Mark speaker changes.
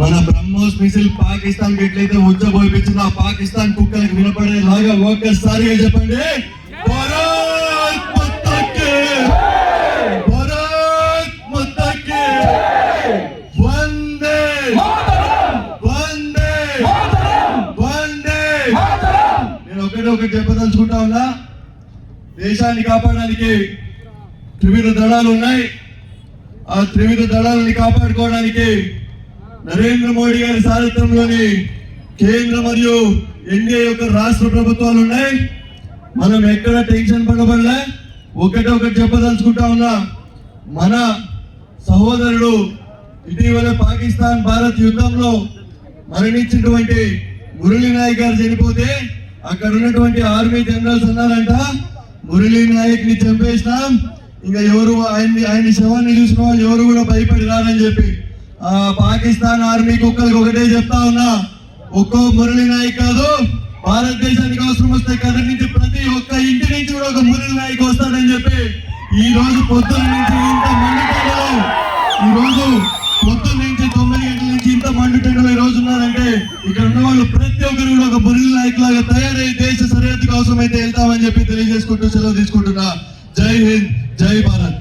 Speaker 1: బ్రహ్మోస్ మిసిల్ పాకిస్తాన్కి ఎట్లయితే ఉచ్చబోయిపించిందో ఆ పాకిస్తాన్ కుక్కలకు వినపడేలాగా ఒక్కసారిగా చెప్పండి. నేను ఒకటి చెప్పదలుచుకుంటా ఉన్నా. దేశాన్ని కాపాడడానికి త్రివిధ దళాలు ఉన్నాయి. ఆ త్రివిధ దళాలని కాపాడుకోవడానికి నరేంద్ర మోడీ గారి సారథ్యంలోని కేంద్ర మరియు ఎన్డీఏ యొక్క రాష్ట్ర ప్రభుత్వాలు ఉన్నాయి. మనం ఎక్కడ టెన్షన్ పడబడలే ఒకటే ఒకటి చెప్పదలుచుకుంటా ఉన్నా మన సహోదరుడు ఇటీవల పాకిస్తాన్ భారత్ యుద్ధంలో మరణించినటువంటి మురళీ నాయక్ గారు చనిపోతే అక్కడ ఉన్నటువంటి ఆర్మీ జనరల్స్ అన్నారంట మురళీ నాయక్ని చంపేసినాం. ఇంకా ఎవరు ఆయన్ని ఆయన శవాన్ని చూసిన వాళ్ళు ఎవరు కూడా భయపడి రారని చెప్పి పాకిస్తాన్ ఆర్మీ కుక్కలకు ఒకటే చెప్తా ఉన్నా. ఒక్కో మురళి నాయక్ కాదు భారతదేశానికి అవసరం వస్తే కదా నుంచి ప్రతి ఒక్క ఇంటి నుంచి కూడా ఒక మురళి నాయక్ వస్తాడని చెప్పి ఈ రోజు పొద్దున్న నుంచి ఇంత మండుటలో ఈ రోజు పొద్దున్న నుంచి తొమ్మిది గంటల నుంచి ఇంత మండుటలో ఈ రోజు ఉన్నారంటే ఇక్కడ ఉన్న వాళ్ళు ప్రతి ఒక్కరు కూడా ఒక మురళి నాయక్ లాగా తయారై దేశ సరిహద్దుకు అవసరమైతే వెళ్తామని చెప్పి తెలియజేసుకుంటూ సెలవు తీసుకుంటున్నా. జై హింద్ జై భారత్.